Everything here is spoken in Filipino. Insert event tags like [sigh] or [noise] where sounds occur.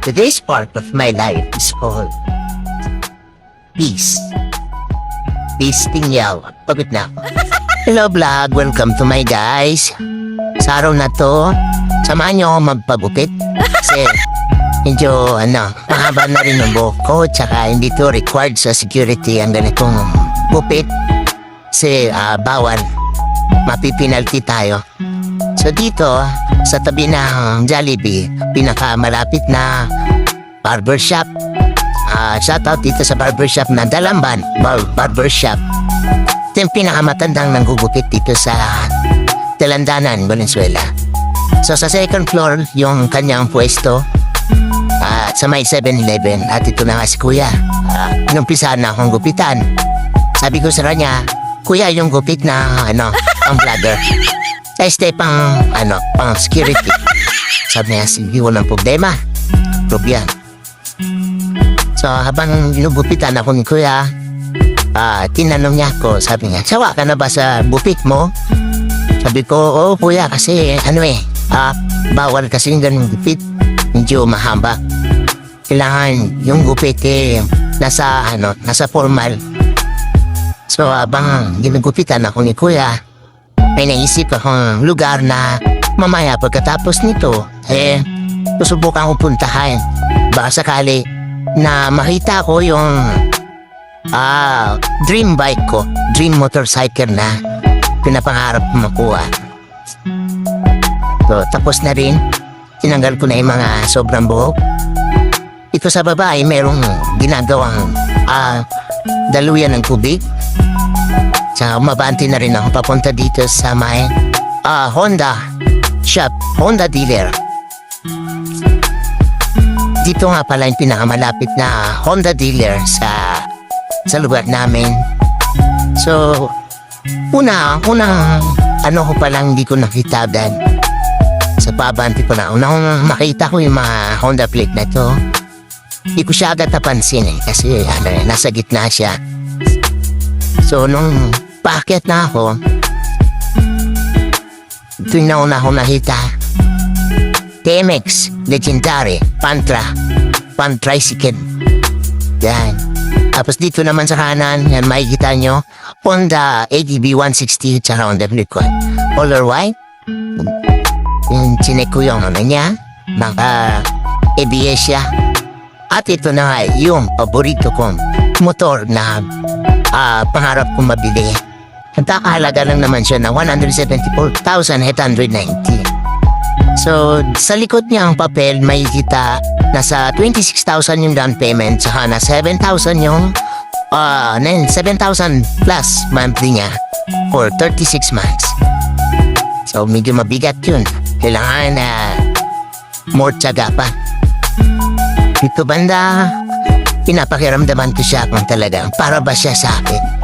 Today's part of my life is called Peace. Peace Tingyaw. Pagod na ako. [laughs] Hello vlog, welcome to my guys. Sa araw na to, samahan niyo ako magpagupit. Kasi [laughs] medyo ano, mahaba na rin ang buhok ko. Tsaka hindi to required sa security ang ganitong gupit. Kasi ah, bawal. Mapipinalty tayo. So dito, sa tabi ng Jollibee, pinakamalapit na barbershop. Ah, shoutout dito sa barbershop na Dalamban Bar Barbershop. Ito yung pinakamatandang nanggugupit dito sa Telandanan, Valenzuela. So sa second floor, yung kanyang pwesto at sa may 7-Eleven at ito na nga si Kuya. Uh, inumpisahan na akong gupitan. Sabi ko sa kanya, Kuya, yung gupit na ano, pang vlogger. [laughs] Este pang ano, pang security. [laughs] Sabi niya, sige, walang problema. Problem. So habang ginugupitan ako ni Kuya, ah, tinanong niya ako, sabi niya, sawa ka na ba sa bupit mo? Sabi ko, oo kuya, kasi ano eh, ah, bawal kasi yung ganung gupit. Medyo mahaba. Kailangan yung gupit eh, nasa ano, nasa formal. So habang ginugupitan ako ni Kuya, may naisip akong lugar na mamaya pagkatapos nito, eh, susubukan ko puntahan. Baka sakali na makita ko yung ah, dream bike ko, dream motorcycle na pinapangarap ko makuha. So, tapos na rin, tinanggal ko na yung mga sobrang buhok. Ito sa baba ay merong ginagawang ah, daluyan ng tubig. Sa umabanti na rin ako papunta dito sa may ah, Honda shop, Honda dealer. Dito nga pala yung pinakamalapit na Honda dealer sa sa lugar namin. So, una, unang ano ko palang hindi ko nakita dan sa pabanti ko na. Unang makita ko yung mga Honda plate na to. Hindi ko siya agad napansin eh kasi ano, eh, nasa gitna siya. So, nung paakyat na ako, ito yung nauna ko nakita. TMX, Legendary, Pantra, Pantricycle. Yan. Tapos dito naman sa kanan, yan makikita nyo, Honda ADB 160 tsaka Honda Blizzard. Color white. Yung chinek ko yung ano niya, maka ABS siya. At ito na yung paborito kong motor na ah, pangarap kong mabili. Ang kakahalaga lang naman siya na 174,890. So, sa likod niya ang papel, may kita nasa 26,000 yung down payment, saka na 7,000 yung ah, uh, 7,000 plus monthly niya for 36 months. So, medyo mabigat yun. Kailangan na more tiyaga pa. Dito banda, pinapakiramdaman ko siya kung talagang para ba siya sa akin.